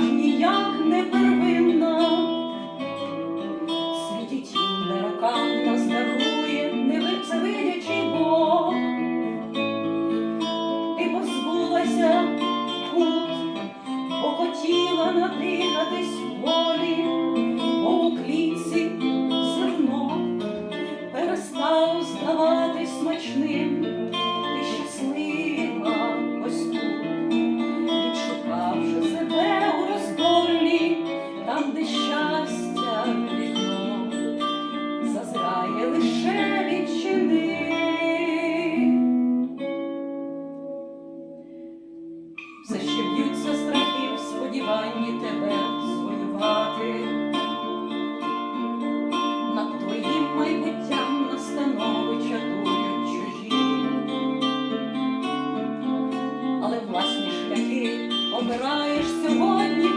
аж ніяк не первинна, світіть на рокам та дарує, не випсевидячий Бог, ти позбулася тут, бо хотіла надихатись волі, бо у клітці зерно перестало здаватись смачним. помираєш сьогодні.